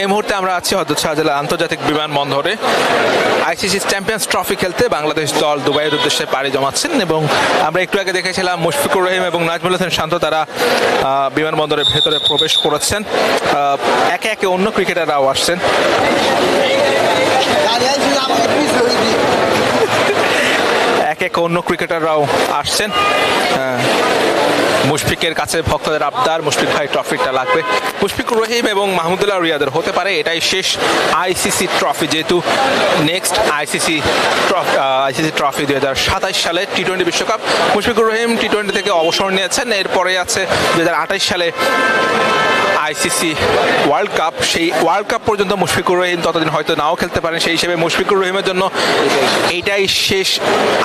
এই মুহূর্তে আমরা আছি হজরত শাহজালাল আন্তর্জাতিক বিমানবন্দরে। আইসিসি চ্যাম্পিয়ন্স ট্রফি খেলতে বাংলাদেশ দল দুবাইয়ের উদ্দেশ্যে পাড়ি জমাচ্ছেন এবং আমরা একটু আগে দেখেছিলাম মুশফিকুর রহিম এবং নাজমুল হোসেন শান্ত তারা বিমানবন্দরের ভেতরে প্রবেশ করেছেন। একে একে অন্য ক্রিকেটাররাও আসছেন। এক অন্য ক্রিকেটাররাও আসছেন। মুশফিকের কাছে ভক্তদের আবদার, মুশফিক ভাই ট্রফিটা লাগবে। মুশফিকুর রহিম এবং মাহমুদুল্লাহ রিয়াদের হতে পারে, এটাই শেষ আইসিসি ট্রফি। যেহেতু নেক্সট আইসিসি আইসিসি ট্রফি দুই হাজার সাতাইশ সালে টি টোয়েন্টি বিশ্বকাপ। মুশফিকুর রহিম টি টোয়েন্টি থেকে অবসর নিয়েছেন, এরপরে আছে দুই হাজার আঠাইশ সালে আইসিসি ওয়ার্ল্ড কাপ। সেই ওয়ার্ল্ড কাপ পর্যন্ত মুশফিকুর রহিম ততদিন হয়তো নাও খেলতে পারেন, সেই হিসেবে মুশফিকুর রহিমের জন্য এইটাই শেষ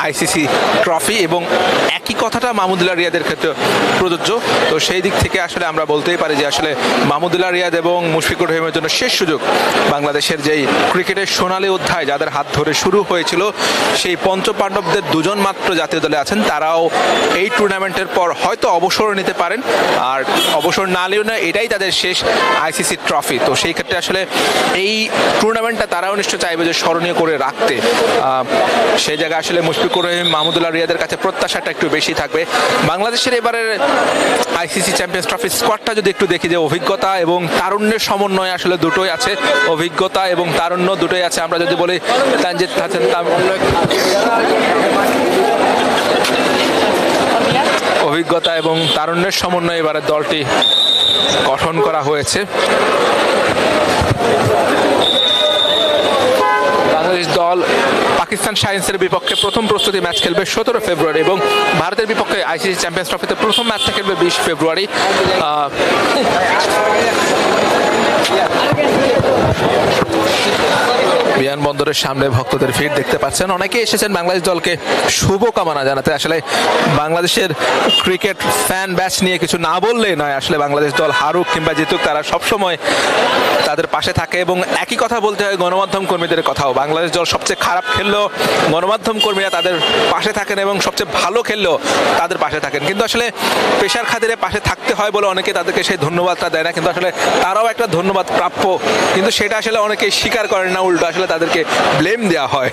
আইসিসি ট্রফি এবং একই কথাটা মাহমুদুল্লাহ রিয়াদের ক্ষেত্রে প্রযোজ্য। তো সেই দিক থেকে আসলে আমরা বলতেই পারি যে আসলে মাহমুদুল্লাহ রিয়াদ এবং মুশফিকুর রহিমের জন্য শেষ সুযোগ বাংলাদেশের যেই ক্রিকেটের সোনালী অধ্যায় যাদের হাত ধরে শুরু হয়েছিল, সেই পঞ্চপাণ্ডবদের দুজন মাত্র জাতীয় দলে আছেন। তারাও এই টুর্নামেন্টের পর হয়তো অবসর নিতে পারেন। আর অবসর না নিলেও না এটাই তাদের শেষ আইসিসি ট্রফি। তো সেই ক্ষেত্রে আসলে এই টুর্নামেন্টটা তারাও নিশ্চয় চাইবে যে স্মরণীয় করে রাখতে। সেই জায়গায় আসলে মুশফিকুর রহিম মাহমুদুল্লাহ রিয়াদের কাছে প্রত্যাশাটা একটু বেশি থাকবে। বাংলাদেশের এবারের আইসিসি চ্যাম্পিয়ন্স ট্রফি স্কোয়াডটা যদি একটু দেখি যে অভিজ্ঞতা এবং তারুণ্যের সমন্বয় আসলে দুটোই আছে, অভিজ্ঞতা এবং তারুণ্য দুটোই আছে। আমরা যদি বলি তানজিদ হাসান অভিজ্ঞতা এবং তারুণ্যের সমন্বয়ে এবারের দলটি গঠন করা হয়েছে। বাংলাদেশ দল পাকিস্তান সায়েন্সের বিপক্ষে প্রথম প্রস্তুতি ম্যাচ খেলবে সতেরো ফেব্রুয়ারি এবং ভারতের বিপক্ষে আইসিসি চ্যাম্পিয়ন্স ট্রফিতে প্রথম ম্যাচটা খেলবে বিশ ফেব্রুয়ারি। বিমানবন্দরের সামনে ভক্তদের ভিড় দেখতে পাচ্ছেন। অনেকে এসেছেন বাংলাদেশ দলকে শুভকামনা জানাতে। আসলে বাংলাদেশের ক্রিকেট ফ্যান ব্যাচ নিয়ে কিছু না বললেই নয়। আসলে বাংলাদেশ দল হারুক কিংবা জিতুক, তারা সবসময় তাদের পাশে থাকে এবং একই কথা বলতে হয় গণমাধ্যম কর্মীদের কথাও। বাংলাদেশ দল সবচেয়ে খারাপ খেললেও গণমাধ্যম কর্মীরা তাদের পাশে থাকেন এবং সবচেয়ে ভালো খেললেও তাদের পাশে থাকেন। কিন্তু আসলে পেশার খাতিরে পাশে থাকতে হয় বলে অনেকে তাদেরকে সেই ধন্যবাদটা দেয় না। কিন্তু আসলে তারাও একটা ধন্যবাদ প্রাপ্য। কিন্তু সেটা আসলে অনেকে স্বীকার করেন না, উল্টো। আসলে তাদেরকে ব্লেম দেওয়া হয়।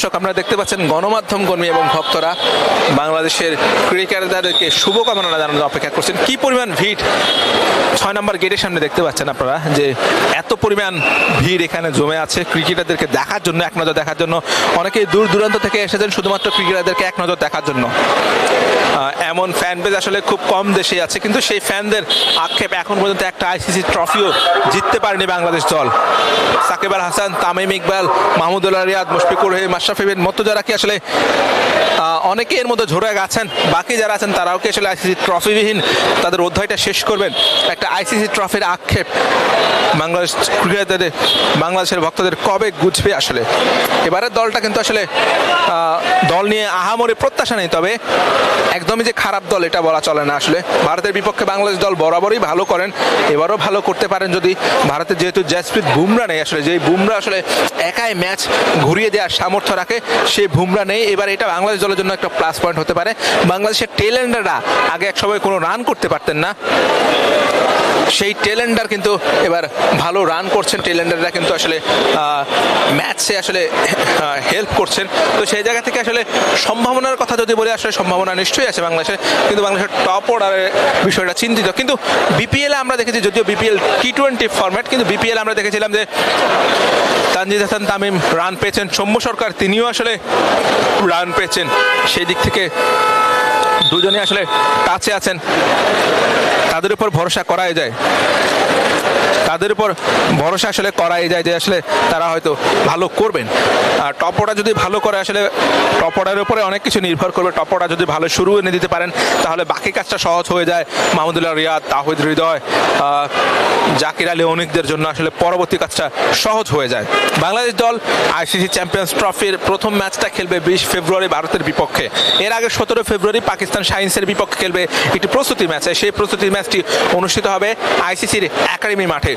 দর্শক, আপনারা দেখতে পাচ্ছেন গণমাধ্যম কর্মী এবং ভক্তরা বাংলাদেশের ক্রিকেটারদেরকে শুভকামনা জানানোর অপেক্ষা করছেন। কি পরিমাণ ভিড়? ছয় নম্বর গেটের সামনে দেখতে পাচ্ছেন আপনারা যে এত পরিমাণ ভিড় এখানে জমে আছে ক্রিকেটারদেরকে দেখার জন্য, এক নজর দেখার জন্য। অনেকেই দূর দূরান্ত থেকে এসেছেন শুধুমাত্র ক্রিকেটারদেরকে এক নজর দেখার জন্য। এমন ফ্যান বেজ আসলে খুব কম দেশে আছে, কিন্তু সেই ফ্যানদের আক্ষেপ এখন পর্যন্ত একটা আইসিসি ট্রফিও জিততে পারেনি বাংলাদেশ দল। সাকিব আল হাসান, তামিম ইকবাল মাহমুদুল্লাহ রিয়াদ মুশফিকুর রহিম মাশরাফিবিন মতো যারা কি আসলে অনেকে এর মধ্যে ঝরে গেছেন বাকি যারা আছেন তারাও কি আসলে আইসিসি ট্রফিবিহীন? তাদের অধ্যায়টা শেষ করবেন। একটা আইসিসি ট্রফির আক্ষেপ বাংলাদেশ ক্রিকেটারদের, বাংলাদেশের ভক্তদের কবে গুছবে আসলে? এবারের দলটা কিন্তু আসলে দল নিয়ে আহামরি প্রত্যাশা নেই, তবে একদমই যে খারাপ দল এটা বলা চলে না আসলে। ভারতের বিপক্ষে বাংলাদেশ দল বরাবরই ভালো করেন, এবারও ভালো করতে পারেন যদি ভারতের যেহেতু জয়প্রীত বুমরা নেই আসলে, যেই বুমরা আসলে একাই ম্যাচ ঘুরিয়ে দেওয়ার সামর্থ্য রাখে সেই বুমরা নেই। এবার এটা বাংলাদেশ দলের জন্য একটা প্লাস পয়েন্ট হতে পারে। বাংলাদেশের টেলেন্ডাররা আগে এক সময় কোনো রান করতে পারতেন না। সেই টেলেন্ডার কিন্তু এবার ভালো রান করছেন। টেলেন্ডাররা কিন্তু আসলে ম্যাচে আসলে হেল্প করছেন। তো সেই জায়গা থেকে আসলে সম্ভাবনার কথা যদি বলি, আসলে সম্ভাবনা নিশ্চয়ই আছে বাংলাদেশে। কিন্তু বাংলাদেশের টপ অর্ডারের বিষয়টা চিন্তিত। কিন্তু বিপিএল আমরা দেখেছি, যদিও বিপিএল টি টোয়েন্টি ফরম্যাট কিন্তু বিপিএল আমরা দেখেছিলাম যে তানজিদ হাসান তামিম রান পেয়েছেন। সৌম্য সরকার, তিনিও আসলে রান পেয়েছেন। সেই দিক থেকে দুজনে আসলে কাছে আছেন। তাদের উপর ভরসা করাই যায়। তাদের উপর ভরসা আসলে করাই যায় যে আসলে তারা হয়তো ভালো করবেন। আর টপ অর্ডার যদি ভালো করে আসলে টপ অর্ডারের উপরে অনেক কিছু নির্ভর করবে। টপ অর্ডার যদি ভালো শুরু এনে দিতে পারেন, তাহলে বাকি কাজটা সহজ হয়ে যায়। মাহমুদুল্লাহ রিয়াদ, তাহিদ হৃদয় জাকির আলী অনেকদের জন্য আসলে পরবর্তী কাজটা সহজ হয়ে যায়। বাংলাদেশ দল আইসিসি চ্যাম্পিয়ন্স ট্রফির প্রথম ম্যাচটা খেলবে বিশ ফেব্রুয়ারি ভারতের বিপক্ষে। এর আগে সতেরো ফেব্রুয়ারি পাকিস্তান সায়েন্সের বিপক্ষে খেলবে একটি প্রস্তুতি ম্যাচে। সেই প্রস্তুতি ম্যাচটি অনুষ্ঠিত হবে আইসিসির একাডেমি মাঠে।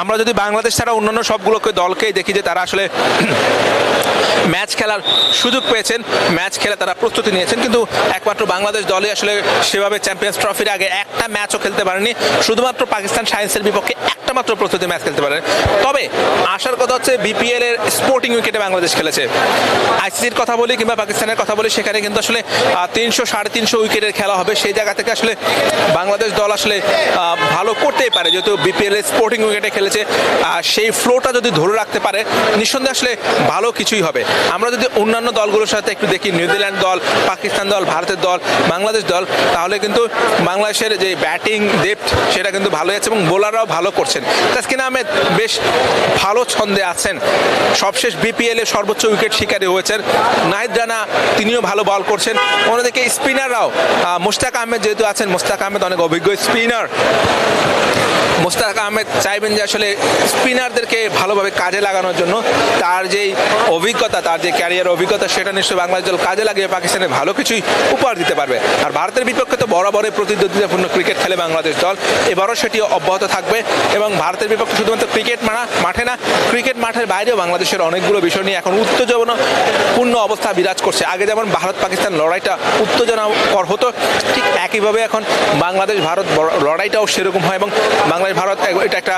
আমরা যদি বাংলাদেশ ছাড়া অন্যান্য সবগুলোকে দলকেই দেখি যে তারা আসলে ম্যাচ খেলার সুযোগ পেয়েছেন। ম্যাচ খেলে তারা প্রস্তুতি নিয়েছেন। কিন্তু একমাত্র বাংলাদেশ দলে আসলে সেভাবে চ্যাম্পিয়ন্স ট্রফির আগে একটা ম্যাচও খেলতে পারেনি। শুধুমাত্র পাকিস্তান সায়েন্সের বিপক্ষে একটা মাত্র প্রস্তুতি ম্যাচ খেলতে পারেন। তবে আসার কথা হচ্ছে বিপিএল এর স্পোর্টিং উইকেটে বাংলাদেশ খেলেছে। আইসিসির কথা বলি কিংবা পাকিস্তানের কথা বলি, সেখানে কিন্তু আসলে তিনশো সাড়ে তিনশো উইকেটের খেলা হবে। সেই জায়গা থেকে আসলে বাংলাদেশ দল আসলে ভালো করতেই পারে। যেহেতু বিপিএল এর স্পোর্টিং উইকেটে খেলেছে সেই ফ্লোটা যদি ধরে রাখতে পারে, নিঃসন্দেহে আসলে ভালো কিছুই হবে। আমরা যদি অন্যান্য দলগুলোর সাথে একটু দেখি নিউজিল্যান্ড দল পাকিস্তান দল ভারতের দল বাংলাদেশ দল তাহলে কিন্তু বাংলাদেশের যে ব্যাটিং ডেপথ সেটা কিন্তু ভালো আছে এবং বোলাররাও ভালো করছেন। তাসকিন আহমেদ বেশ ভালো ছন্দে আছেন। সবশেষ বিপিএল সর্বোচ্চ উইকেট শিকারী হয়েছেন। নাহিদ রানা তিনিও ভালো বল করছেন। অন্যদিকে স্পিনাররাও আহ, মুশতাক আহমেদ যেহেতু আছেন মুশতাক আহমেদ অনেক অভিজ্ঞ স্পিনার। মোস্তাক আহমেদ চাইবেন যে আসলে স্পিনারদেরকে ভালোভাবে কাজে লাগানোর জন্য তার যেই অভিজ্ঞতা তার যে ক্যারিয়ার অভিজ্ঞতা, সেটা নিশ্চয়ই বাংলাদেশ দল কাজে লাগিয়ে পাকিস্তানে ভালো কিছুই উপহার দিতে পারবে। আর ভারতের বিপক্ষে তো বরাবরই প্রতিদ্বন্দ্বিতাপূর্ণ ক্রিকেট খেলে বাংলাদেশ দল। এবারও সেটি অব্যাহত থাকবে এবং ভারতের বিপক্ষে শুধুমাত্র ক্রিকেট মাঠা মাঠে না ক্রিকেট মাঠের বাইরেও বাংলাদেশের অনেকগুলো বিষয় নিয়ে এখন উত্তেজনাপূর্ণ অবস্থা বিরাজ করছে। আগে যেমন ভারত পাকিস্তান লড়াইটা উত্তেজনাকর হতো, ঠিক একইভাবে এখন বাংলাদেশ ভারত লড়াইটাও সেরকম হয় এবং বাংলাদেশ ভারত এটা একটা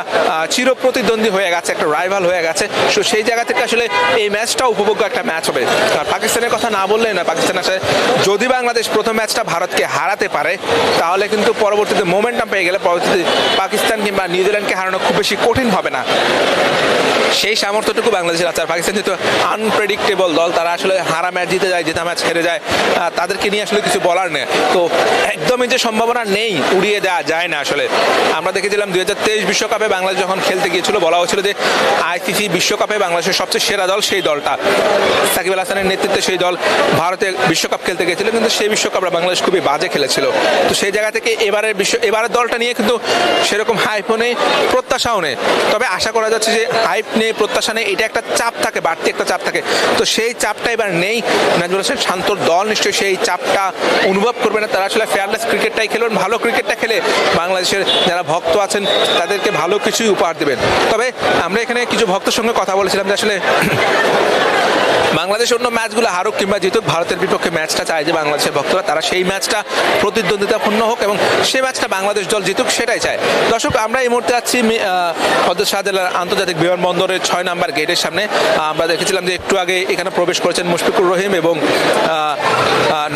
চির প্রতিদ্বন্দ্বী হয়ে গেছে, একটা রাইভাল হয়ে গেছে। সো সেই জায়গা থেকে আসলে এই ম্যাচটা উপভোগ্য একটা ম্যাচ হবে। আর পাকিস্তানের কথা না বললে না পাকিস্তান আসলে যদি বাংলাদেশ প্রথম ম্যাচটা ভারতকে হারাতে পারে, তাহলে কিন্তু পরবর্তীতে মোমেন্টাম পেয়ে গেলে পরবর্তীতে পাকিস্তান কিংবা নিউজিল্যান্ডকে হারানো খুব বেশি কঠিন হবে না। সেই সামর্থ্যটুকু বাংলাদেশের আছে। আর পাকিস্তান যেহেতু আনপ্রেডিক্টেবল দল, তারা আসলে হারা ম্যাচ জিতে যায়, জেতা ম্যাচ হেরে যায় তাদেরকে নিয়ে আসলে কিছু বলার নেই। তো একদমই যে সম্ভাবনা নেই, উড়িয়ে দেওয়া যায় না আসলে। আমরা দেখেছিলাম দুই হাজার তেইশ বিশ্বকাপে বাংলাদেশ যখন খেলতে গিয়েছিল, বলা হয়েছিল যে আইসিসি বিশ্বকাপে বাংলাদেশের সবচেয়ে সেরা দল সেই দলটা। সাকিব আল হাসানের নেতৃত্বে সেই দল ভারতে বিশ্বকাপ খেলতে গিয়েছিল কিন্তু সেই বিশ্বকাপে বাংলাদেশ খুবই বাজে খেলেছিল। তো সেই জায়গা থেকে এবারের বিশ্ব এবারের দলটা নিয়ে কিন্তু সেরকম হাইপও নেই, প্রত্যাশাও নেই। তবে আশা করা যাচ্ছে যে হাইপ নেই, প্রত্যাশা নেই, এটা একটা চাপ থাকে, বাড়তি একটা চাপ থাকে। তো সেই চাপটা এবার নেই। নাজমুল হোসেন শান্তর দল, নিশ্চয়ই সেই চাপটা অনুভব করবে না। তারা আসলে ফেয়ারলেস ক্রিকেটটাই খেলবেন ভালো ক্রিকেটটা খেলে বাংলাদেশের যারা ভক্ত আছেন, তাদেরকে ভালো কিছুই উপহার দেবেন। তবে আমরা এখানে কিছু ভক্তের সঙ্গে কথা বলেছিলাম যে আসলে বাংলাদেশ অন্য ম্যাচগুলো হারুক কিংবা জিতুক, ভারতের বিপক্ষে ম্যাচটা চায় যে বাংলাদেশের ভক্তরা, তারা সেই ম্যাচটা প্রতিদ্বন্দ্বিতাপূর্ণ হোক এবং সে ম্যাচটা বাংলাদেশ দল জিতুক সেটাই চায়। দর্শক, আমরা এই মুহূর্তে আছি হজরত শাহজালাল আন্তর্জাতিক বিমানবন্দরের ছয় নাম্বার গেটের সামনে। আমরা দেখেছিলাম যে একটু আগে এখানে প্রবেশ করেছেন মুশফিকুর রহিম এবং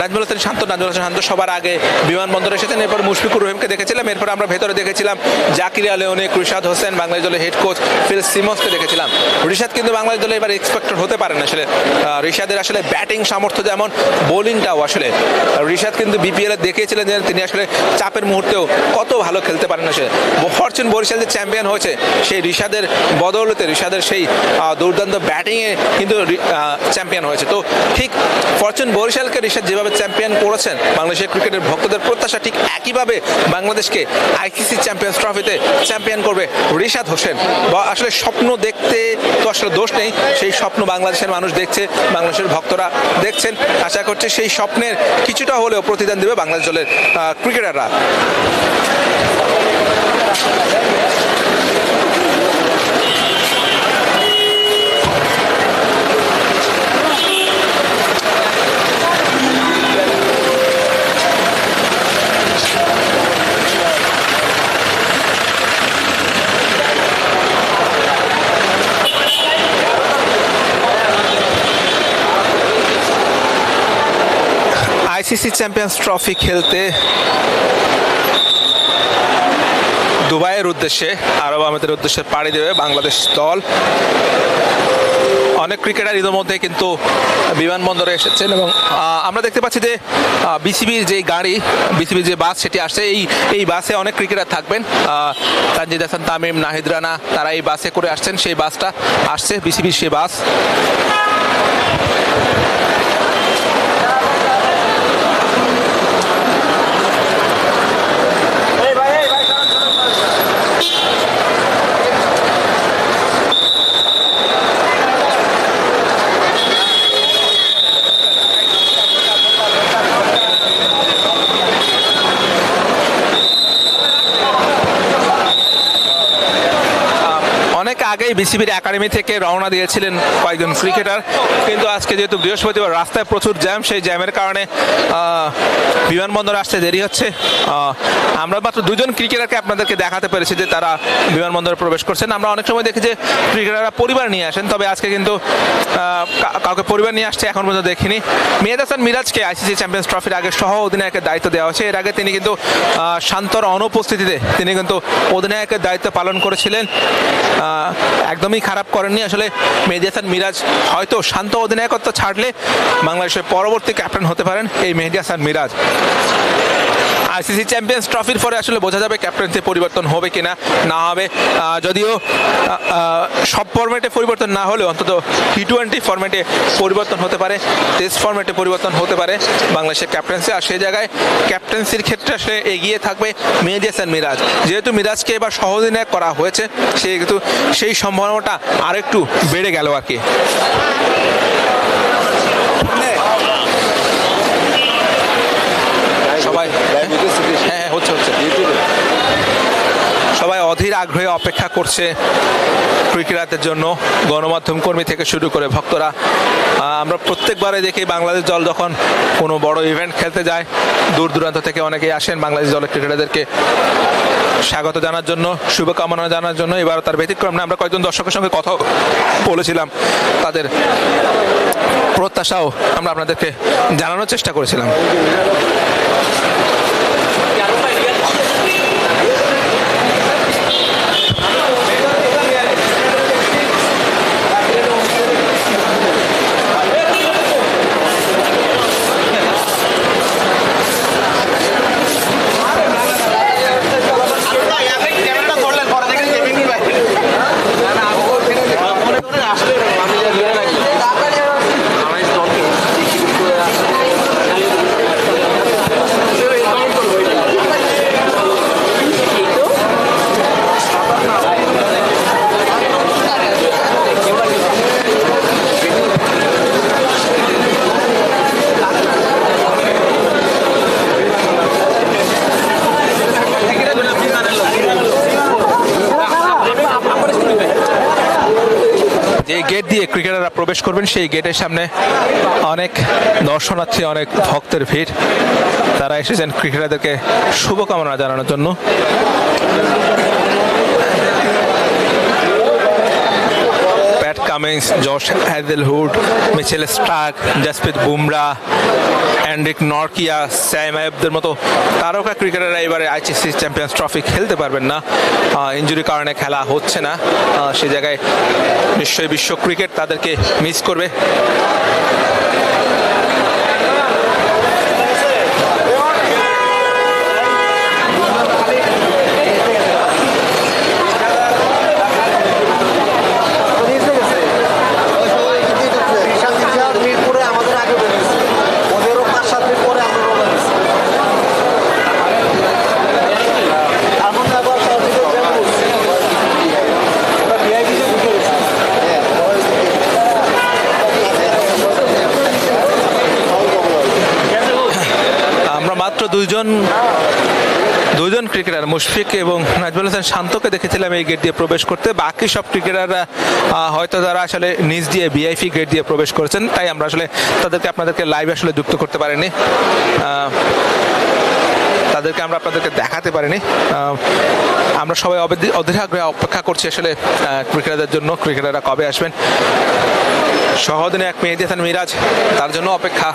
নাজমুল হোসেন শান্ত, নাজমুল হোসেন শান্ত সবার আগে বিমানবন্দরে এসেছেন। এরপর মুশফিকুর রহিমকে দেখেছিলাম। এরপর আমরা ভেতরে দেখেছিলাম জাকির আলেওনিক রিশাদ হোসেন, বাংলাদেশ দলের হেড কোচ ফিল সিমসকে দেখেছিলাম। রিশাদ কিন্তু বাংলাদেশ দলে এবার এক্সপেক্টেড হতে পারেন আসলে রিশাদের আসলে ব্যাটিং সামর্থ্য যেমন বোলিংটাও আসলে, রিশাদ কিন্তু বিপিএল এ দেখিয়েছিলেন যে তিনি আসলে চাপের মুহূর্তেও কত ভালো খেলতে পারেন আসলে। ফরচুন বরিশাল যে চ্যাম্পিয়ন হয়েছে, সেই রিশাদের বদৌলতে, রিশাদের সেই দুর্দান্ত ব্যাটিংয়ে কিন্তু চ্যাম্পিয়ন হয়েছে। তো ঠিক ফরচুন বরিশালকে রিশাদ যেভাবে চ্যাম্পিয়ন করেছেন, বাংলাদেশের ক্রিকেটের ভক্তদের প্রত্যাশা ঠিক একইভাবে বাংলাদেশকে আইসিসি চ্যাম্পিয়ন্স ট্রফিতে চ্যাম্পিয়ন করবে রিশাদ হোসেন। বা আসলে স্বপ্ন দেখতে তো আসলে দোষ নেই, সেই স্বপ্ন বাংলাদেশের মানুষ দেখছে, বাংলাদেশের ভক্তরা দেখছেন। আশা করছে সেই স্বপ্নের কিছুটা হলেও প্রতিদান দেবে বাংলাদেশ দলের ক্রিকেটাররা। আইসিসি চ্যাম্পিয়ন্স ট্রফি খেলতে দুবাইয়ের উদ্দেশ্যে, আরব আমাদের উদ্দেশ্যে পাড়ি দেবে বাংলাদেশ দল। অনেক ক্রিকেটার ইতিমধ্যে কিন্তু বিমানবন্দরে এসেছেন এবং আমরা দেখতে পাচ্ছি যে বিসিবির যে গাড়ি, বিসিবির যে বাস সেটি আসছে। এই এই বাসে অনেক ক্রিকেটার থাকবেন। তানজিদ হাসান, তামিম, নাহিদ রানা, তারা এই বাসে করে আসছেন। সেই বাসটা আসছে, বিসিবির সেই বাস। বিসিবির একাডেমি থেকে রওনা দিয়েছিলেন কয়েকজন ক্রিকেটার। কিন্তু আজকে যেহেতু বৃহস্পতিবার রাস্তায় প্রচুর জ্যাম, সেই জ্যামের কারণে বিমানবন্দরে আসতে দেরি হচ্ছে। আমরা মাত্র দুজন ক্রিকেটারকে আপনাদেরকে দেখাতে পেরেছি যে তারা বিমানবন্দরে প্রবেশ করছেন। আমরা অনেক সময় দেখি যে ক্রিকেটাররা পরিবার নিয়ে আসেন, তবে আজকে কিন্তু কাউকে পরিবার নিয়ে আসছে এখন পর্যন্ত দেখিনি। মেহেদ হাসান মিরাজকে আইসিসি চ্যাম্পিয়ন্স ট্রফির আগে সহ অধিনায়কের দায়িত্ব দেওয়া হয়েছে। এর আগে তিনি কিন্তু শান্তর অনুপস্থিতিতে তিনি কিন্তু অধিনায়কের দায়িত্ব পালন করেছিলেন। একদমই খারাপ করেননি। আসলে মেহেদি হাসান মিরাজ হয়তো শান্ত অধিনায়কত্ব ছাড়লে বাংলাদেশের পরবর্তী ক্যাপ্টেন হতে পারেন এই মেহেদি হাসান মিরাজ। আইসিসি চ্যাম্পিয়ন্স ট্রফির পরে আসলে বোঝা যাবে ক্যাপ্টেন্সি পরিবর্তন হবে কিনা, না হবে। যদিও সব ফরম্যাটে পরিবর্তন না হলেও অন্তত টি টোয়েন্টি ফরম্যাটে পরিবর্তন হতে পারে টেস্ট ফরম্যাটে পরিবর্তন হতে পারে বাংলাদেশের ক্যাপ্টেন্সি আর সেই জায়গায় ক্যাপ্টেন্সির ক্ষেত্রে আসলে এগিয়ে থাকবে মেহেদি হাসান মিরাজ। যেহেতু মিরাজকে এবার সহদিনায়ক করা হয়েছে, সেহেতু সেই সম্ভাবনাটা আরেকটু বেড়ে গেল আর কি সবাই হ্যাঁ হ্যাঁ হচ্ছে হচ্ছে সবাই অধীর আগ্রহে অপেক্ষা করছে ক্রিকেটারদের জন্য, গণমাধ্যম কর্মী থেকে শুরু করে ভক্তরা। আমরা প্রত্যেকবারে দেখি বাংলাদেশ দল যখন কোনো বড় ইভেন্ট খেলতে যায়, দূর দূরান্ত থেকে অনেকেই আসেন বাংলাদেশ দলের ক্রিকেটারদেরকে স্বাগত জানার জন্য, শুভকামনা জানার জন্য। এবার তার ব্যতিক্রম না, আমরা কয়েকজন দর্শকের সঙ্গে কথা বলেছিলাম, তাদের প্রত্যাশাও আমরা আপনাদেরকে জানানোর চেষ্টা করেছিলাম যে গেট দিয়ে ক্রিকেটাররা প্রবেশ করবেন সেই গেটের সামনে। অনেক দর্শনার্থী, অনেক ভক্তের ভিড়। তারা এসেছেন ক্রিকেটারদেরকে শুভকামনা জানানোর জন্য। Cummins Josh Hazlewood Mitchell Starc Jasprit Bumrah Anrich Nortje Sam অ্যাবদের মতো তারকা ক্রিকেটাররা এবারে আইসিসি চ্যাম্পিয়ন্স ট্রফি খেলতে পারবেন না। ইঞ্জুরির কারণে খেলা হচ্ছে না। সে জায়গায় নিশ্চয়ই বিশ্ব ক্রিকেট তাদেরকে মিস করবে মিরপুরে আমাদের আগে বেরিয়েছে ওদেরও পাঁচ সাত মিনিট পরে আমরা রওনা দিচ্ছি এখন আবার ট্রাফিকের জ্যাম করছে ওরা ভিআইপি তে ঢুকে গেছে দুইজন দুজন ক্রিকেটার মুশফিক এবং নাজমুল হাসান শান্তকে দেখেছিলাম এই গেট দিয়ে প্রবেশ করতে। বাকি সব ক্রিকেটাররা হয়তো তারা আসলে নিজ দিয়ে ভিআইপি গেট দিয়ে প্রবেশ করেছেন, তাই আমরা আসলে তাদেরকে আপনাদেরকে লাইভ আসলে যুক্ত করতে পারিনি। তাদেরকে আমরা আপনাদেরকে দেখাতে পারিনি। আমরা সবাই অধীর আগ্রহে অপেক্ষা করছি আসলে ক্রিকেটারদের জন্য, ক্রিকেটাররা কবে আসবেন। সহদিনে এক মেহেদি হাসান মিরাজ, তার জন্য অপেক্ষা।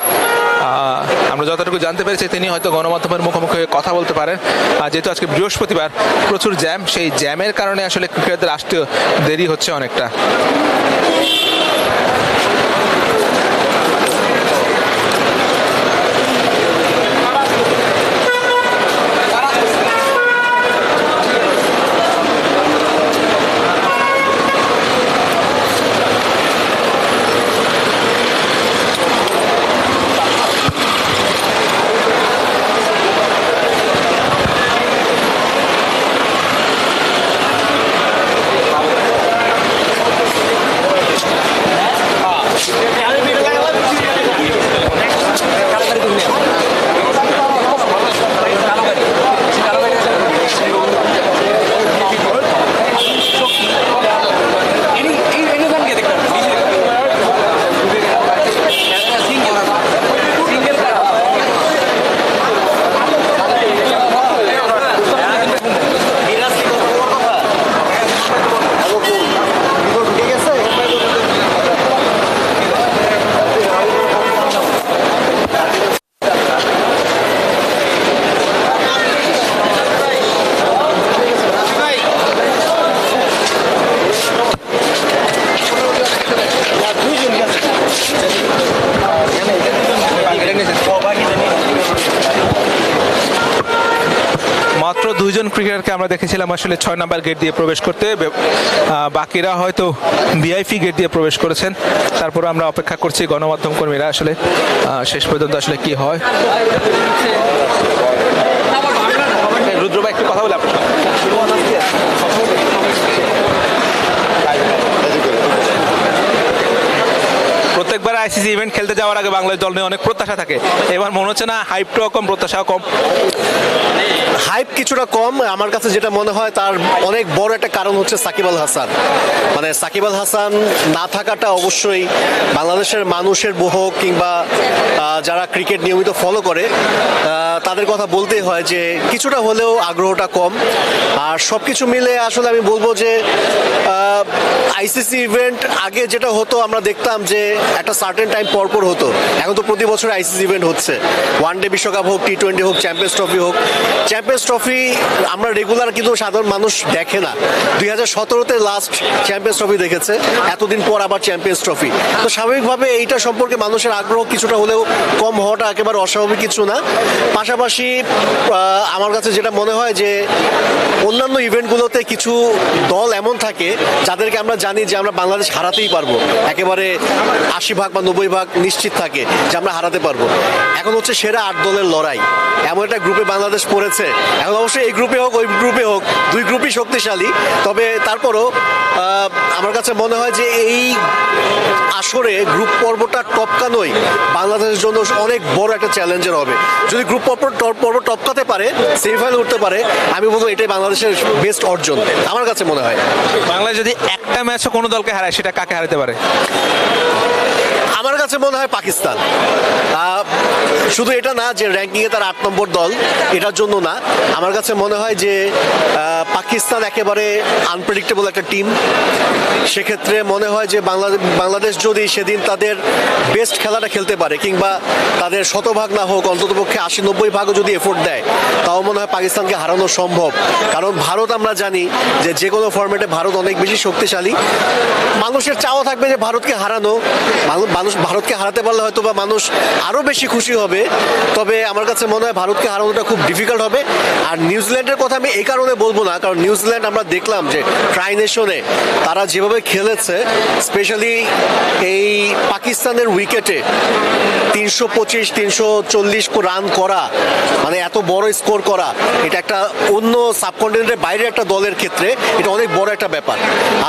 আমরা যতটুকু জানতে পেরেছি, তিনি হয়তো গণমাধ্যমের মুখোমুখি হয়ে কথা বলতে পারেন। যেহেতু আজকে বৃহস্পতিবার প্রচুর জ্যাম, সেই জ্যামের কারণে আসলে ক্রিকেটারদের আসতে দেরি হচ্ছে অনেকটা। ক্রিকেটারকে আমরা দেখেছিলাম আসলে ছয় নাম্বার গেট দিয়ে প্রবেশ করতে। বাকিরা হয়তো ভিআইপি গেট দিয়ে প্রবেশ করেছেন। তারপর আমরা অপেক্ষা করছি গণমাধ্যম কর্মীরা আসলে শেষ পর্যন্ত আসলে কি হয়। রুদ্র একটু কথা বলে প্রত্যেকবার আইসিসি ইভেন্ট খেলতে যাওয়ার আগে বাংলাদেশ দল নিয়ে অনেক প্রত্যাশা থাকে। এবার মনে হচ্ছে না হাইপটাও কম, প্রত্যাশাও কম। হাইপ কিছুটা কম, আমার কাছে যেটা মনে হয় তার অনেক বড় একটা কারণ হচ্ছে সাকিব আল হাসান। মানে সাকিব আল হাসান না থাকাটা অবশ্যই বাংলাদেশের মানুষের বহ কিংবা যারা ক্রিকেট নিয়মিত ফলো করে তাদের কথা বলতেই হয় যে কিছুটা হলেও আগ্রহটা কম। আর সব কিছু মিলে আসলে আমি বলব যে আইসিসি ইভেন্ট আগে যেটা হতো আমরা দেখতাম যে একটা সার্টেন টাইম পর পর হতো। এখন তো প্রতি বছর আইসিসি ইভেন্ট হচ্ছে। ওয়ান ডে বিশ্বকাপ হোক টি টোয়েন্টি হোক চ্যাম্পিয়ন্স ট্রফি হোক। চ্যাম্পিয়ন্স ট্রফি আমরা রেগুলার কিন্তু সাধারণ মানুষ দেখে না। দুই হাজার সতেরোতে লাস্ট চ্যাম্পিয়ন্স ট্রফি দেখেছে। এতদিন পর আবার চ্যাম্পিয়ন্স ট্রফি তো স্বাভাবিকভাবে এইটা সম্পর্কে মানুষের আগ্রহ কিছুটা হলেও কম হওয়াটা একেবারে অস্বাভাবিক কিছু না। পাশাপাশি আমার কাছে যেটা মনে হয় যে, অন্যান্য ইভেন্টগুলোতে কিছু দল এমন থাকে, যাদেরকে আমরা জানি যে আমরা বাংলাদেশ হারাতেই পারব। একেবারে আশি ভাগ বা নব্বই ভাগ নিশ্চিত থাকে যে আমরা হারাতে পারব। এখন হচ্ছে সেরা আট দলের লড়াই। এমন একটা গ্রুপে বাংলাদেশ পড়েছে। এখন অবশ্যই এই গ্রুপে হোক, ওই গ্রুপে হোক, দুই গ্রুপই শক্তিশালী। তবে তারপরও আমার কাছে মনে হয় যে এই আসরে গ্রুপ পর্বটা টপকানোই বাংলাদেশের জন্য অনেক বড় একটা চ্যালেঞ্জের হবে। যদি গ্রুপ পর্ব পর্ব টপকাতে পারে, সেমিফাইনাল উঠতে পারে, আমি বলব এটাই বাংলাদেশের বেস্ট অর্জন, আমার কাছে মনে হয়। বাংলাদেশ যদি একটা ম্যাচও কোনো দলকে হারায়, সেটা কাকে হারাতে পারে? আমার কাছে মনে হয় পাকিস্তান। শুধু এটা না যে র্যাঙ্কিংয়ে তার আট নম্বর দল, এটার জন্য না। আমার কাছে মনে হয় যে পাকিস্তান একেবারে আনপ্রেডিক্টেবল একটা টিম সেক্ষেত্রে মনে হয় যে বাংলাদেশ বাংলাদেশ যদি সেদিন তাদের বেস্ট খেলাটা খেলতে পারে, কিংবা তাদের শতভাগ না হোক, অন্ততপক্ষে আশি নব্বই ভাগও যদি এফোর্ট দেয়, তাও মনে হয় পাকিস্তানকে হারানো সম্ভব। কারণ ভারত আমরা জানি যে যে কোনো ফর্মেটে ভারত অনেক বেশি শক্তিশালী। মানুষের চাওয়া থাকবে যে ভারতকে হারানো। মানুষ ভারতকে হারাতে পারলে হয়তো বা মানুষ আরও বেশি খুশি হবে। তবে আমার কাছে মনে হয় ভারতকে হারানোটা খুব ডিফিকাল্ট হবে। আর নিউজিল্যান্ডের কথা আমি এই কারণে বলব না কারণ নিউজিল্যান্ড আমরা দেখলাম যে ট্রাই নেশনে তারা যেভাবে খেলেছে, স্পেশালি এই পাকিস্তানের উইকেটে তিনশো পঁচিশ, তিনশো চল্লিশ রান করা মানে এত বড় স্কোর করা, এটা একটা অন্য সাবকন্টিনেন্টের বাইরে একটা দলের ক্ষেত্রে এটা অনেক বড় একটা ব্যাপার।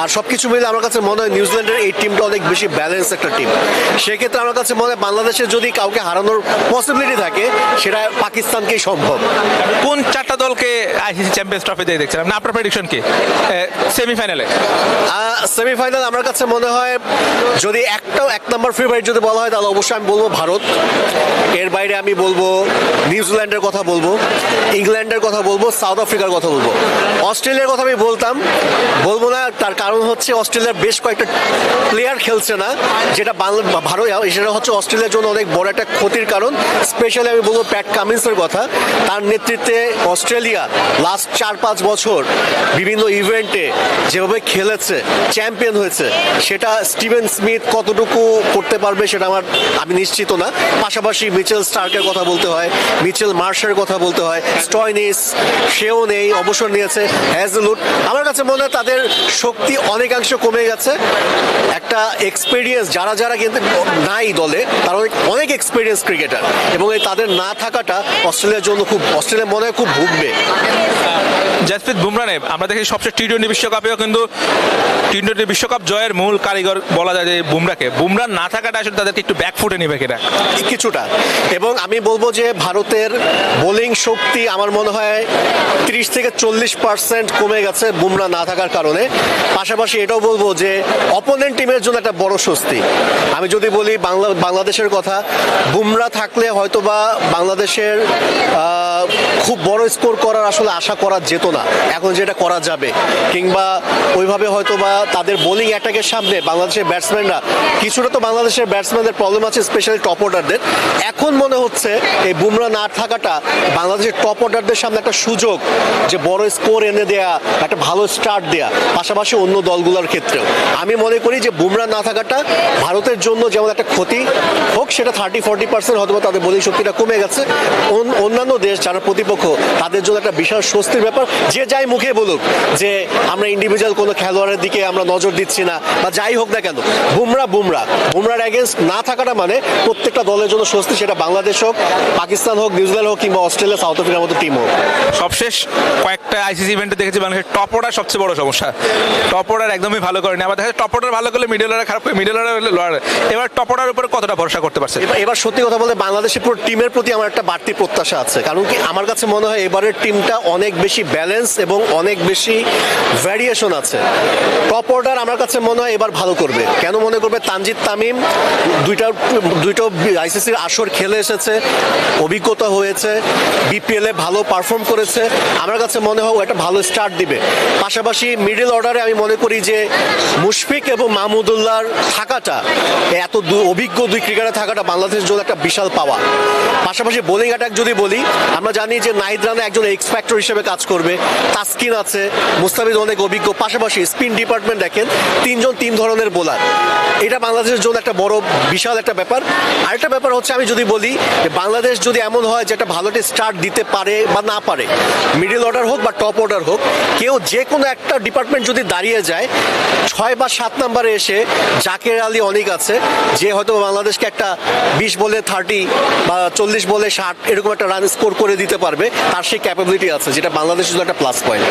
আর সবকিছু মিলে আমার কাছে মনে হয় নিউজিল্যান্ডের এই টিমটা অনেক বেশি ব্যালেন্স একটা টিম। সেক্ষেত্রে আমার কাছে মনে হয় বাংলাদেশের যদি কাউকে হারানোর পসিবিলিটি থাকে, সেটা পাকিস্তানকেই সম্ভব। কোন চারটা দলকে আইসিসি চ্যাম্পিয়ন্স ট্রফি দিয়ে দেখছেন? না, আপনার প্রেডিকশন কি? সেমিফাইনালে সেমিফাইনাল আমার কাছে মনে হয় যদি একটাও এক নম্বর ফেভারিট যদি বলা হয়, তাহলে অবশ্যই আমি বলব ভারত। এর বাইরে আমি বলব নিউজিল্যান্ডের কথা বলব, ইংল্যান্ডের কথা বলব, সাউথ আফ্রিকার কথা বলব। অস্ট্রেলিয়ার কথা আমি বলতাম। বলব না, তার কারণ হচ্ছে অস্ট্রেলিয়ার বেশ কয়েকটা প্লেয়ার খেলছে না, যেটা বাংলা, ভারত, সেটা হচ্ছে অস্ট্রেলিয়ার জন্য অনেক বড় একটা ক্ষতির কারণ। স্পেশালি আমি বলব প্যাট কামিন্সের কথা। তার নেতৃত্বে অস্ট্রেলিয়া লাস্ট চার পাঁচ বছর বিভিন্ন ইভেন্টে যেভাবে খেলেছে, চ্যাম্পিয়ন হয়েছে, সেটা স্টিভেন স্মিথ কতটুকু করতে পারবে সেটা আমার, আমি নিশ্চিত না। পাশাপাশি মিচেল স্টার্কের কথা বলতে হয়, মিচেল মার্শের কথা বলতে হয়, স্টয়নিস, সেও নেই, অবসর নিয়েছে হ্যাজলুট আমার কাছে মনে হয় তাদের শক্তি অনেকাংশ কমে গেছে। একটা এক্সপিরিয়েন্স যারা যারা কিন্তু নাই দলে, তারা অনেক অনেক এক্সপিরিয়েন্স ক্রিকেটার এবং এই তাদের না থাকাটা অস্ট্রেলিয়ার জন্য খুব অস্ট্রেলিয়া মনে হয় খুব ভুগবে। জাসপ্রীত বুমরা নেই আমরা দেখি সবচেয়ে টি টোয়েন্টি বিশ্বকাপেও কিন্তু টি টোয়েন্টি বিশ্বকাপ জয়ের মূল কারিগর বলা যায় যে বুমরাকে। বুমরা না থাকাটা আসলে তাদেরকে একটু ব্যাক ফুটে নিবে কিনা? কিছুটা। এবং আমি বলব যে ভারতের বোলিং শক্তি আমার মনে হয় তিরিশ থেকে চল্লিশ পার্সেন্ট কমে গেছে বুমরা না থাকার কারণে। পাশাপাশি এটাও বলব যে অপোনেন্ট টিমের জন্য একটা বড় স্বস্তি। আমি যদি বলি বাংলা বাংলাদেশের কথা, বুমরা থাকলে হয়তোবা বাংলাদেশের খুব বড় স্কোর করার আসলে আশা করা যেত না। এখন যেটা করা যাবে। কিংবা ওইভাবে হয়তো বা তাদের বোলিং অ্যাটাকের সামনে বাংলাদেশের ব্যাটসম্যানরা কিছুটা তো বাংলাদেশের ব্যাটসম্যানদের প্রবলেম আছে স্পেশালি টপ অর্ডারদের এখন মনে হচ্ছে এই বুমরা না থাকাটা বাংলাদেশের টপ অর্ডারদের সামনে একটা সুযোগ যে বড় স্কোর এনে দেয়া, একটা ভালো স্টার্ট দেয়া, পাশাপাশি অন্য দলগুলোর ক্ষেত্রেও। আমি মনে করি যে বুমরা না থাকাটা ভারতের জন্য যেমন একটা ক্ষতি হোক, সেটা থার্টি ফোর্টি পার্সেন্ট হয়তো তাদের বোলিং শক্তিটা কমে গেছে। অন্যান্য দেশ যারা প্রতিপক্ষ প্রতিপক্ষ তাদের জন্য একটা বিশাল স্বস্তির ব্যাপার। যে যাই মুখে বলুক যে আমরা ইন্ডিভিজুয়াল কোনো খেলোয়াড়ের দিকে আমরা নজর দিচ্ছি না বা যাই হোক না কেন বুমরা বুমরা। বুমরার অ্যাগেনস্ট না থাকাটা মানে প্রত্যেকটা দলের জন্য স্বস্তি সেটা বাংলাদেশ হোক পাকিস্তান হোক নিউজিল্যান্ড হোক কিংবা অস্ট্রেলিয়া সাউথ আফ্রিকার মতো টিম হোক। সবশেষ কয়েকটা আইসিসি ইভেন্টে দেখেছি বাংলাদেশের টপ অর্ডার সবচেয়ে বড় সমস্যা। টপ অর্ডার একদমই ভালো করেনি। আবার দেখা যায় টপ অর্ডার ভালো করলে মিডল অর্ডার খারাপ করে মিডল অর্ডার লড়াই এবার টপ অর্ডার উপরে কতটা ভরসা করতে পারছে? এবার এবার সত্যি কথা বলতে বাংলাদেশের পুরো টিমের প্রতি আমার একটা বাড়তি প্রত্যাশা আছে। কারণ কি আমার কাছে মনে হয় এবারের টিমটা অনেক বেশি ব্যালেন্স এবং অনেক বেশি ভ্যারিয়েশন আছে। টপ অর্ডার আমার কাছে মনে হয় এবার ভালো করবে। কেন মনে করবে? তানজিদ তামিম দুইটা দুইটা আইসিসির আসর খেলে এসেছে, অভিজ্ঞতা হয়েছে বিপিএল ভালো পারফর্ম করেছে। আমার কাছে মনে হয় একটা ভালো স্টার্ট দিবে। পাশাপাশি মিডল অর্ডারে আমি মনে করি যে মুশফিক এবং মাহমুদুল্লাহর থাকাটা, এত অভিজ্ঞ দুই ক্রিকেটার থাকাটা বাংলাদেশের জন্য একটা বিশাল পাওয়া। পাশাপাশি বোলিং অ্যাটাক যদি বলি, আমরা জানি যে নাহিদ রানা একজন এক্স ফ্যাক্টর হিসেবে কাজ করবে। তাসকিন আছে, মুস্তাফিজ অনেক অভিজ্ঞ। পাশাপাশি স্পিন ডিপার্টমেন্ট দেখেন, তিনজন তিন ধরনের বোলার। এটা বাংলাদেশের জন্য একটা বড়, বিশাল একটা ব্যাপার। আরেকটা ব্যাপার হচ্ছে, আমি যদি বলি যে বাংলাদেশ যদি এমন হয় যে একটা ভালো একটা স্টার্ট দিতে পারে বা না পারে মিডল অর্ডার হোক বা টপ অর্ডার হোক, কেউ যে কোনো একটা ডিপার্টমেন্ট যদি দাঁড়িয়ে যায়, ছয় বা সাত নাম্বারে এসে জাকের আলী অনেক আছে, যে হয়তো বাংলাদেশকে একটা বিশ বলে থার্টি বা চল্লিশ বলে ষাট এরকম একটা রান স্কোর করে দিতে পারবে। তার সেই ক্যাপাবিলিটি আছে যেটা বাংলাদেশের জন্য একটা প্লাস পয়েন্ট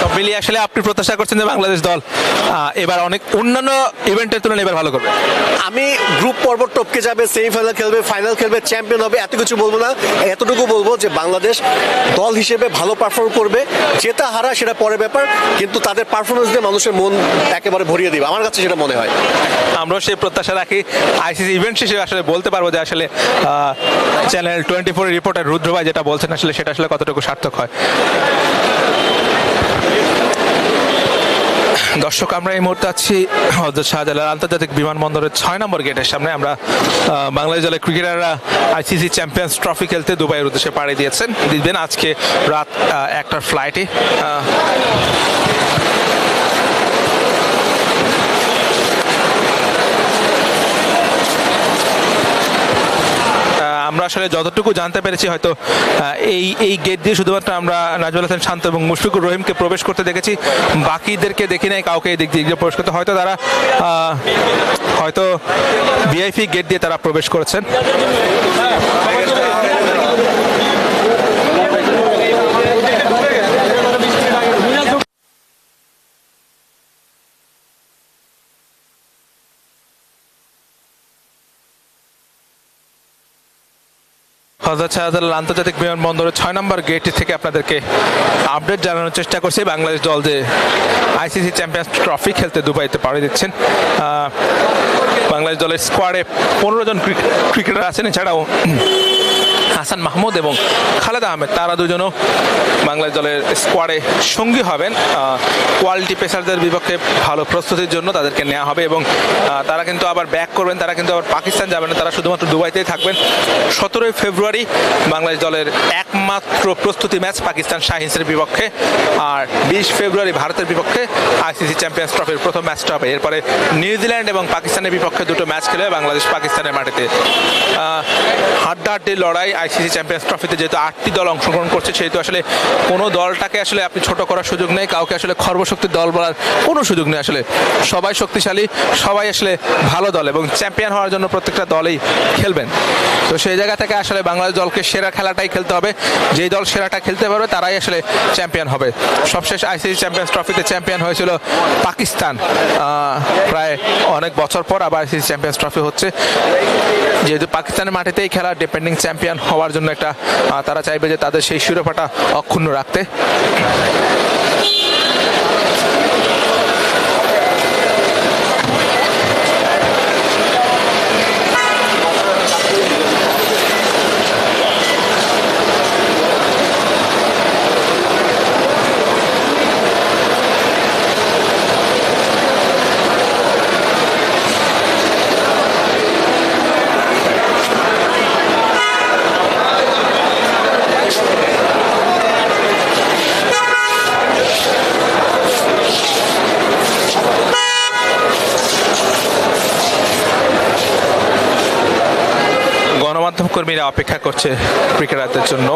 সব মিলিয়ে আসলে আপনি প্রত্যাশা করছেন যে বাংলাদেশ দল এবার অনেক অন্যান্য ইভেন্টের তুলনায় এবার ভালো করবে। আমি গ্রুপ পর্ব টপকে যাবে সেমিফাইনাল খেলবে ফাইনাল খেলবে চ্যাম্পিয়ন হবে এত কিছু বলব না। এতটুকু বলব যে বাংলাদেশ দল হিসেবে ভালো পারফর্ম করবে জেতা হারা সেটা পরের ব্যাপার কিন্তু তাদের পারফরমেন্স দিয়ে মানুষের মন একেবারে ভরিয়ে দিবে। আমার কাছে সেটা মনে হয়। আমরাও সেই প্রত্যাশা রাখি। আইসিসি ইভেন্ট শেষে আসলে বলতে পারব যে আসলে channel twenty four reporter Rudra ভাই যেটা বলছেন আসলে সেটা আসলে কতটুকু সার্থক হয়। দর্শক, আমরা এই মুহূর্তে আছি হজরত শাহজালাল আন্তর্জাতিক বিমানবন্দরের ছয় নম্বর গেটের সামনে। আমরা বাংলাদেশ দলের ক্রিকেটাররা আইসিসি চ্যাম্পিয়ন্স ট্রফি খেলতে দুবাইয়ের উদ্দেশ্যে পাড়ি দিয়েছেন। দিবেন আজকে রাত একটার ফ্লাইটে আমরা আসলে যতটুকু জানতে পেরেছি, হয়তো এই এই গেট দিয়ে শুধুমাত্র আমরা নাজমুল হাসান, শান্ত এবং মুশফিকুর রহিমকে প্রবেশ করতে দেখেছি। বাকিদেরকে দেখি নাই, কাউকে এই দিক দিয়ে প্রবেশ করতে। হয়তো তারা হয়তো ভিআইপি গেট দিয়ে তারা প্রবেশ করেছেন। হজরত শাহজালাল আন্তর্জাতিক বিমানবন্দরের ছয় নম্বর গেট থেকে আপনাদেরকে আপডেট জানানোর চেষ্টা করছি। বাংলাদেশ দল যে আইসিসি চ্যাম্পিয়ন্স ট্রফি খেলতে দুবাইতে পাড়ি দিচ্ছেন বাংলাদেশ দলের স্কোয়াডে পনেরো জন ক্রিকেটার আছেন। এছাড়াও হাসান মাহমুদ এবং খালেদ আহমেদ। তারা দুজনও বাংলাদেশ দলের স্কোয়াডে সঙ্গী হবেন। কোয়ালিটি পেসারদের বিপক্ষে ভালো প্রস্তুতির জন্য তাদেরকে নেওয়া হবে এবং তারা কিন্তু আবার ব্যাক করবেন তারা কিন্তু আবার পাকিস্তান যাবেন না তারা শুধুমাত্র দুবাইতেই থাকবেন। সতেরোই ফেব্রুয়ারি বাংলাদেশ দলের একমাত্র প্রস্তুতি ম্যাচ পাকিস্তান শাহিন্সের বিপক্ষে। আর বিশ ফেব্রুয়ারি ভারতের বিপক্ষে আইসিসি চ্যাম্পিয়ন্স ট্রফির প্রথম ম্যাচটা হবে। এরপরে নিউজিল্যান্ড এবং পাকিস্তানের বিপক্ষে দুটো ম্যাচ খেলবে বাংলাদেশ পাকিস্তানের মাটিতে। আহ, হাড্ডাহাড্ডি লড়াই আইসিসি চ্যাম্পিয়ন্স ট্রফিতে যেহেতু আটটি দল অংশগ্রহণ করছে, সেহেতু আসলে কোনো দলটাকে আসলে আপনি ছোট করার সুযোগ নেই, কাউকে আসলে খর্বশক্তির দল বলার কোনো সুযোগ নেই। আসলে সবাই শক্তিশালী, সবাই আসলে ভালো দল এবং চ্যাম্পিয়ন হওয়ার জন্য প্রত্যেকটা দলেই খেলবেন। তো সেই জায়গা থেকে আসলে বাংলাদেশ দলকে সেরা খেলাটাই খেলতে হবে। যেই দল সেরাটা খেলতে পারবে, তারাই আসলে চ্যাম্পিয়ন হবে। সবশেষ আইসিসি চ্যাম্পিয়ন্স ট্রফিতে চ্যাম্পিয়ন হয়েছিল পাকিস্তান। প্রায় অনেক বছর পর আবার আইসিসি চ্যাম্পিয়ন্স ট্রফি হচ্ছে। যেহেতু পাকিস্তানের মাটিতেই খেলা, ডিপেন্ডিং চ্যাম্পিয়ন হওয়ার জন্য একটা তারা চাইবে যে তাদের সেই শিরোপাটা অক্ষুণ্ণ রাখতে। কর্মীরা অপেক্ষা করছে ক্রিকেটারদের জন্য।